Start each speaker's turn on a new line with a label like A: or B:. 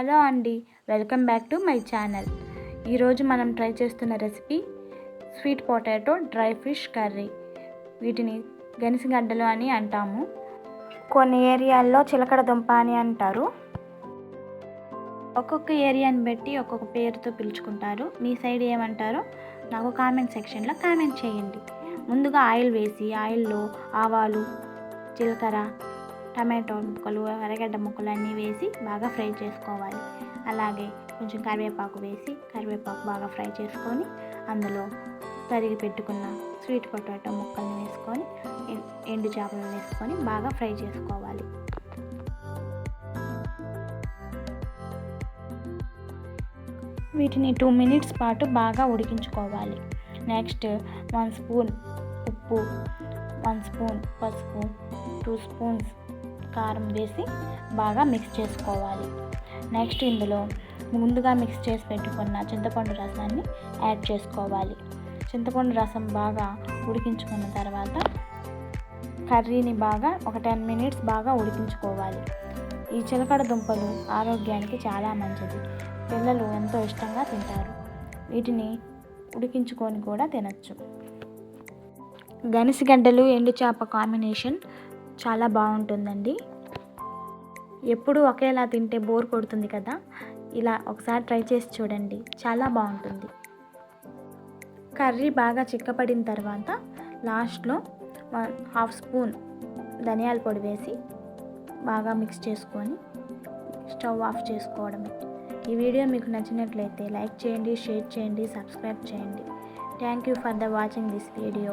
A: Hello అండి welcome back to my channel. ఈరోజు మనం ట్రై చేస్తున్న recipe sweet potato dry fish curry. వీటిని గనిసిగడ్డలు అని అంటాము. కొన్ని ఏరియాల్లో చిలకడ దుంప అని అంటారు. ఒక్కొక్క ఏరియాని బట్టి ఒక్కొక్క పేరుతో పిలుచుకుంటారు. మీ సైడ్ ఏమంటారో నాకు కామెంట్ సెక్షన్లో కామెంట్ చేయండి. ముందుగా ఆయిల్ వేసి ఆయిల్లో ఆవాలు జీలకర్ర టమాటో ముక్కలు ఎర్రగడ్డ ముక్కలు అన్నీ వేసి బాగా ఫ్రై చేసుకోవాలి. అలాగే కొంచెం కరివేపాకు వేసి కరివేపాకు బాగా ఫ్రై చేసుకొని అందులో తరిగి పెట్టుకున్న స్వీట్ పొటాటో ముక్కల్ని వేసుకొని ఎండు చేపలు వేసుకొని బాగా ఫ్రై చేసుకోవాలి. వీటిని టూ మినిట్స్ పాటు బాగా ఉడికించుకోవాలి. నెక్స్ట్ వన్ స్పూన్ ఉప్పు వన్ స్పూన్ పసుపు టూ స్పూన్స్ కారం వేసి బాగా మిక్స్ చేసుకోవాలి. నెక్స్ట్ ఇందులో ముందుగా మిక్స్ చేసి పెట్టుకున్న చింతపండు రసాన్ని యాడ్ చేసుకోవాలి. చింతపండు రసం బాగా ఉడికించుకున్న తర్వాత కర్రీని బాగా ఒక టెన్ మినిట్స్ బాగా ఉడికించుకోవాలి. ఈ చిలకడ దుంపలు ఆరోగ్యానికి చాలా మంచిది. పిల్లలు ఎంతో ఇష్టంగా తింటారు. వీటిని ఉడికించుకొని కూడా తినచ్చు. గనిసిగడ్డలు ఎండు చేప కాంబినేషన్ చాలా బాగుంటుందండి. ఎప్పుడూ ఒకేలా తింటే బోర్ కొడుతుంది కదా? ఇలా ఒకసారి ట్రై చేసి చూడండి. చాలా బాగుంటుంది. కర్రీ బాగా చిక్కపడిన తర్వాత లాస్ట్లో హాఫ్ స్పూన్ ధనియాల పొడి వేసి బాగా మిక్స్ చేసుకొని స్టవ్ ఆఫ్ చేసుకోవడమే. ఈ వీడియో మీకు నచ్చినట్లయితే లైక్ చేయండి షేర్ చేయండి సబ్స్క్రైబ్ చేయండి. Thank you for the watching this video